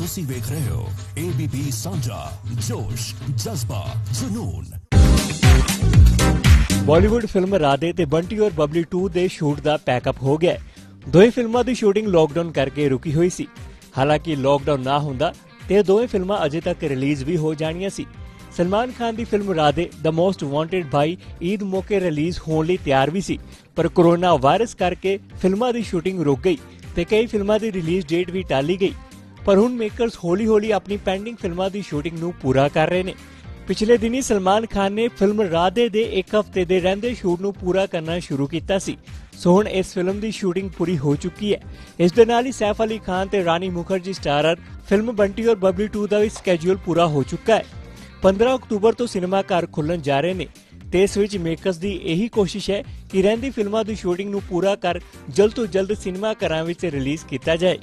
ਤੁਸੀਂ ਵੇਖ ਰਹੇ ਹੋ ABP ਸਾਂਝਾ, ਜੋਸ਼, ਜਜ਼ਬਾ, ਜਨੂਨ। ਬਾਲੀਵੁੱਡ ਫਿਲਮ ਰਾਧੇ ਤੇ ਬੰਟੀ ਔਰ ਬਬਲੀ 2 ਦੇ ਸ਼ੂਟ ਦਾ ਪੈਕਅਪ ਹੋ ਗਿਆ। ਦੋਵੇਂ ਫਿਲਮਾਂ ਦੀ ਸ਼ੂਟਿੰਗ ਲੋਕਡਾਊਨ ਕਰਕੇ ਰੁਕੀ ਹੋਈ ਸੀ। ਹਾਲਾਂਕਿ ਲੋਕਡਾਊਨ ਨਾ ਹੁੰਦਾ, ਤੇ ਦੋਵੇਂ ਫਿਲਮਾਂ ਅਜੇ ਤੱਕ ਰਿਲੀਜ਼ ਵੀ ਹੋ ਜਾਣੀਆਂ ਸੀ। ਸਲਮਾਨ ਖਾਨ ਦੀ ਫਿਲਮ ਰਾਧੇ ਦਾ ਮੋਸਟ ਵਾਂਟਡ ਬਾਈ ਈਦ ਮੌਕੇ ਰਿਲੀਜ਼ ਹੋਣ ਲਈ ਤਿਆਰ ਵੀ ਸੀ। ਪਰ ਕੋਰੋਨਾ ਵਾਇਰਸ ਕਰਕੇ ਫਿਲਮਾਂ ਦੀ ਸ਼ੂਟਿੰਗ ਰੁਕ ਗਈ ਤੇ ਕਈ ਫਿਲਮਾਂ ਦੀ ਰਿਲੀਜ਼ ਡੇਟ ਵੀ ਟਾਲੀ ਗਈ। ਪਰ ਹੁਣ ਮੇਕਰਸ ਹੌਲੀ-ਹੌਲੀ ਆਪਣੀ ਪੈਂਡਿੰਗ ਫਿਲਮਾਂ ਦੀ ਸ਼ੂਟਿੰਗ ਨੂੰ ਪੂਰਾ ਕਰ ਰਹੇ ਨੇ। ਪਿਛਲੇ ਦਿਨੀ ਸਲਮਾਨ ਖਾਨ ਨੇ ਫਿਲਮ ਰਾਧੇ ਦੇ ਇੱਕ ਹਫ਼ਤੇ ਦੇ ਰਹਿੰਦੇ ਸ਼ੂਟ ਨੂੰ ਪੂਰਾ ਕਰਨਾ ਸ਼ੁਰੂ ਕੀਤਾ ਸੀ। ਸੋ ਹੁਣ ਇਸ ਫਿਲਮ ਦੀ ਸ਼ੂਟਿੰਗ ਪੂਰੀ ਹੋ ਚੁੱਕੀ ਹੈ। ਇਸ ਦੇ ਨਾਲ ਹੀ ਸੈਫ ਅਲੀ ਖਾਨ ਤੇ ਰਾਣੀ ਮੁਖਰਜੀ ਸਟਾਰਰ ਫਿਲਮ ਬੰਟੀ ਔਰ ਬਬਲੀ 2 ਦਾ ਵੀ ਸਕੇਡਿਊਲ ਪੂਰਾ ਹੋ ਚੁੱਕਾ ਹੈ। 15 ਅਕਤੂਬਰ ਤੋਂ ਸਿਨੇਮਾ ਘਰ ਖੁੱਲਣ ਜਾ ਰਹੇ ਨੇ ਤੇ ਇਸ ਵਿੱਚ ਮੇਕਰਸ ਦੀ ਇਹੀ ਕੋਸ਼ਿਸ਼ ਹੈ ਕਿ ਰਹਿੰਦੀ ਫਿਲਮਾਂ ਦੀ ਸ਼ੂਟਿੰਗ ਨੂੰ ਪੂਰਾ ਕਰ, ਜਲਦ ਤੋਂ ਜਲਦ ਸਿਨੇਮਾ ਘਰਾਂ ਵਿੱਚ ਰਿਲੀਜ਼ ਕੀਤਾ ਜਾਏ।